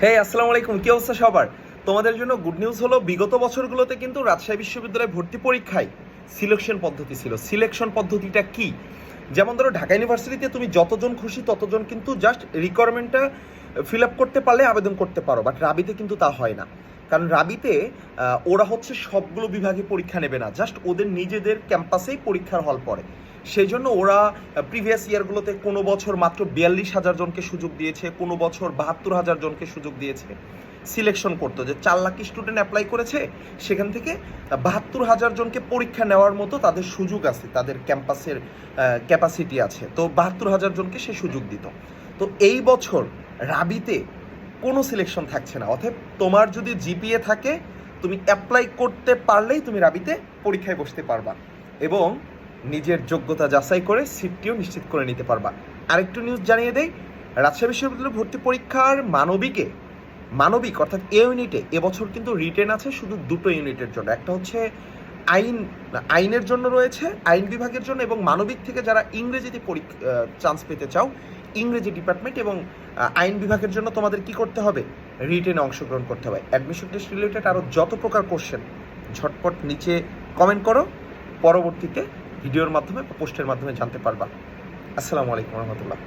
হ্যাঁ আসসালামু আলাইকুম। কি অবস্থা সবার? তোমাদের জন্য গুড নিউজ হলো, বিগত বছরগুলোতে কিন্তু রাজশাহী বিশ্ববিদ্যালয়ে ভর্তি পরীক্ষায় সিলেকশন পদ্ধতি ছিল। সিলেকশন পদ্ধতিটা কি? যেমন ধরো, ঢাকা ইউনিভার্সিটিতে তুমি যতজন খুশি ততজন কিন্তু জাস্ট রিকোয়ারমেন্টটা ফিল আপ করতে পারলে, আবেদন করতে পারো। বাট রাবিতে কিন্তু তা হয় না। কারণ রাবিতে ওরা হচ্ছে সবগুলো বিভাগে পরীক্ষা নেবে না। জাস্ট ওদের নিজেদের ক্যাম্পাসেই পরীক্ষার হল পড়ে। সেই জন্য ওরা প্রিভিয়াস ইয়ারগুলোতে কোনো বছর মাত্র বিয়াল্লিশ হাজার জনকে সুযোগ দিয়েছে, কোনো বছর বাহাত্তর হাজার জনকে সুযোগ দিয়েছে। সিলেকশন করতো যে চার লাখ স্টুডেন্ট অ্যাপ্লাই করেছে, সেখান থেকে বাহাত্তর হাজার জনকে পরীক্ষা নেওয়ার মতো তাদের সুযোগ আছে, তাদের ক্যাম্পাসের ক্যাপাসিটি আছে। তো বাহাত্তর হাজার জনকে সে সুযোগ দিত। তো এই বছর রাবিতে কোনো সিলেকশন থাকছে না। অতএব তোমার যদি জিপিএ থাকে, তুমি অ্যাপ্লাই করতে পারলেই তুমি রাবিতে পরীক্ষায় বসতে পারবা এবং নিজের যোগ্যতা যাচাই করে সিটটিও নিশ্চিত করে নিতে পারবা। আরেকটু নিউজ জানিয়ে দেই, রাজশাহী বিশ্ববিদ্যালয়ের ভর্তি পরীক্ষার মানবিকে, মানবিক অর্থাৎ এ ইউনিটে এবছর কিন্তু রিটেন আছে শুধু দুটো ইউনিটের জন্য। একটা হচ্ছে আইন, আইনের জন্য রয়েছে, আইন বিভাগের জন্য এবং মানবিক থেকে যারা ইংরেজিতে পরীক্ষা চান্স পেতে চাও, ইংরেজি ডিপার্টমেন্ট এবং আইন বিভাগের জন্য তোমাদের কি করতে হবে? রিটেনে অংশগ্রহণ করতে হবে। অ্যাডমিশন টেস্ট রিলেটেড আরও যত প্রকার কোশ্চেন, ঝটপট নিচে কমেন্ট করো, পরবর্তীতে ভিডিওর মাধ্যমে পোস্টের মাধ্যমে জানতে পারবা। আসসালামু আলাইকুম রহমতুল্লাহ।